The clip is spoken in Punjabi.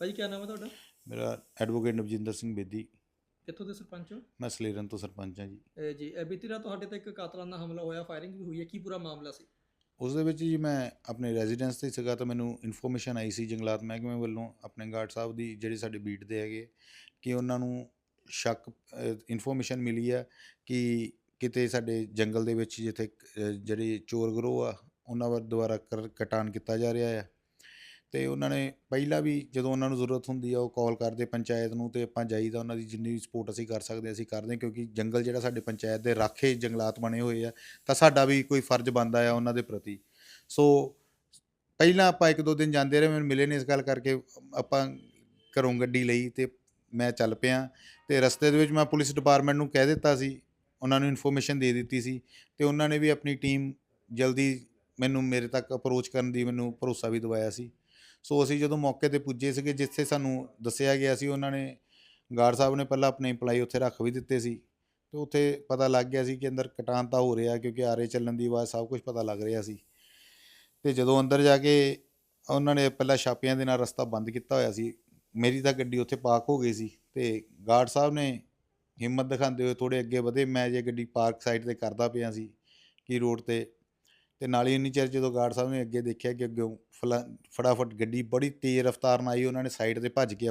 ਭਾਜੀ ਕੀ ਨਾਮ ਹੈ ਤੁਹਾਡਾ? ਮੇਰਾ ਐਡਵੋਕੇਟ ਨਵਜਿੰਦਰ ਸਿੰਘ ਬੇਦੀ। ਕਿੱਥੋਂ ਦੇ ਸਰਪੰਚ ਹੋ? ਮੈਂ ਸਲੇਰਨ ਤੋਂ ਸਰਪੰਚ ਹਾਂ ਜੀ। ਇਹ ਜੀ ਇਹ ਬੀਤੀ ਰਾਤ ਤੁਹਾਡੇ ਤੇ ਇੱਕ ਕਾਤਲਾਨਾ ਹਮਲਾ ਹੋਇਆ ਫਾਇਰਿੰਗ ਵੀ ਹੋਈ ਹੈ ਕੀ ਪੂਰਾ ਮਾਮਲਾ ਸੀ? ਉਸ ਦੇ ਵਿੱਚ ਜੀ ਮੈਂ ਆਪਣੇ ਰੈਜ਼ੀਡੈਂਸ ਤੇ ਸੀਗਾ ਤਾਂ ਮੈਨੂੰ ਇਨਫੋਰਮੇਸ਼ਨ ਆਈ ਸੀ ਜੰਗਲਾਤ ਮਹਿਕਮੇ ਵੱਲੋਂ ਆਪਣੇ ਗਾਰਡ ਸਾਹਿਬ ਦੀ ਜਿਹੜੇ ਸਾਡੇ ਬੀਟ ਦੇ ਹੈਗੇ ਕਿ ਉਹਨਾਂ ਨੂੰ ਸ਼ੱਕ ਇਨਫੋਰਮੇਸ਼ਨ ਮਿਲੀ ਆ ਕਿ ਕਿਤੇ ਸਾਡੇ ਜੰਗਲ ਦੇ ਵਿੱਚ ਜਿੱਥੇ ਜਿਹੜੇ ਚੋਰ ਗਰੋਹ ਆ ਉਹਨਾਂ ਵੱਲ ਦੁਆਰਾ ਕਰ- ਕਟਾਨ ਕੀਤਾ ਜਾ ਰਿਹਾ ਆ। ਤੇ ਉਹਨਾਂ ਨੇ ਪਹਿਲਾਂ ਵੀ ਜਦੋਂ ਉਹਨਾਂ ਨੂੰ ਜ਼ਰੂਰਤ ਹੁੰਦੀ ਆ ਉਹ ਕਾਲ ਕਰਦੇ ਪੰਚਾਇਤ ਨੂੰ ਤੇ ਆਪਾਂ ਜਾਈਦਾ ਉਹਨਾਂ ਦੀ ਜਿੰਨੀ ਵੀ ਸਪੋਰਟ ਅਸੀਂ ਕਰ ਸਕਦੇ ਅਸੀਂ ਕਰਦੇ ਹਾਂ ਕਿਉਂਕਿ ਜੰਗਲ ਜਿਹੜਾ ਸਾਡੇ ਪੰਚਾਇਤ ਦੇ ਰਾਖੇ ਜੰਗਲਾਤ ਬਣੇ ਹੋਏ ਆ, ਤਾਂ ਸਾਡਾ ਵੀ ਕੋਈ ਫਰਜ਼ ਬਣਦਾ ਆ ਉਹਨਾਂ ਦੇ ਪ੍ਰਤੀ। ਸੋ ਪਹਿਲਾਂ ਆਪਾਂ ਇੱਕ ਦੋ ਦਿਨ ਜਾਂਦੇ ਰਹੇ, ਮੈਨੂੰ ਮਿਲੇ ਨਹੀਂ ਇਸ ਗੱਲ ਕਰਕੇ, ਆਪਾਂ ਘਰੋਂ ਗੱਡੀ ਲਈ ਤੇ ਮੈਂ ਚੱਲ ਪਿਆ ਤੇ ਰਸਤੇ ਦੇ ਵਿੱਚ ਮੈਂ ਪੁਲਿਸ ਡਿਪਾਰਟਮੈਂਟ ਨੂੰ ਕਹਿ ਦਿੱਤਾ ਸੀ, ਉਹਨਾਂ ਨੂੰ ਇਨਫੋਰਮੇਸ਼ਨ ਦੇ ਦਿੱਤੀ ਸੀ ਤੇ ਉਹਨਾਂ ਨੇ ਵੀ ਆਪਣੀ ਟੀਮ ਜਲਦੀ ਮੈਨੂੰ ਮੇਰੇ ਤੱਕ ਅਪਰੋਚ ਕਰਨ ਦੀ ਮੈਨੂੰ ਭਰੋਸਾ ਵੀ ਦਵਾਇਆ ਸੀ। ਸੋ ਅਸੀਂ ਜਦੋਂ ਮੌਕੇ ਤੇ ਪੁੱਜੇ ਸੀਗੇ, ਜਿੱਥੇ ਸਾਨੂੰ ਦੱਸਿਆ ਗਿਆ ਸੀ, ਉਹਨਾਂ ਨੇ ਗਾਰਡ ਸਾਹਿਬ ਨੇ ਪਹਿਲਾਂ ਆਪਣੇ EMPLOYE ਉੱਥੇ ਰੱਖ ਵੀ ਦਿੱਤੇ ਸੀ ਤੇ ਉੱਥੇ ਪਤਾ ਲੱਗ ਗਿਆ ਸੀ ਕਿ ਅੰਦਰ ਕਟਾਨ ਤਾਂ ਹੋ ਰਿਹਾ ਕਿਉਂਕਿ ਆਰੇ ਚੱਲਣ ਦੀ ਆਵਾਜ਼ ਸਭ ਕੁਝ ਪਤਾ ਲੱਗ ਰਿਹਾ ਸੀ। ਤੇ ਜਦੋਂ ਅੰਦਰ ਜਾ ਕੇ ਉਹਨਾਂ ਨੇ ਪਹਿਲਾਂ ਛਾਪਿਆਂ ਦੇ ਨਾਲ ਰਸਤਾ ਬੰਦ ਕੀਤਾ ਹੋਇਆ ਸੀ, ਮੇਰੀ ਤਾਂ ਗੱਡੀ ਉੱਥੇ ਪਾਰਕ ਹੋ ਗਈ ਸੀ ਤੇ ਗਾਰਡ ਸਾਹਿਬ ਨੇ ਹਿੰਮਤ ਦਿਖਾਉਂਦੇ ਹੋਏ ਥੋੜੇ ਅੱਗੇ ਵਧੇ, ਮੈਂ ਜੇ ਗੱਡੀ ਪਾਰਕ ਸਾਈਡ ਤੇ ਕਰਦਾ ਪਿਆ ਸੀ ਕਿ ਰੋਡ ਤੇ ਤੇ ਨਾਲ ਹੀ ਇੰਨੀ ਚਿਰ ਜਦੋਂ ਗਾਰਡ ਸਾਹਿਬ ਨੇ ਅੱਗੇ ਦੇਖਿਆ ਕਿ ਅੱਗੇ ਫਟਾਫਟ ਗੱਡੀ ਬੜੀ ਤੇਜ਼ ਰਫ਼ਤਾਰ ਨਾਲ ਆਈ, ਉਹਨਾਂ ਨੇ ਸਾਈਡ ਤੇ ਭੱਜ ਕੇ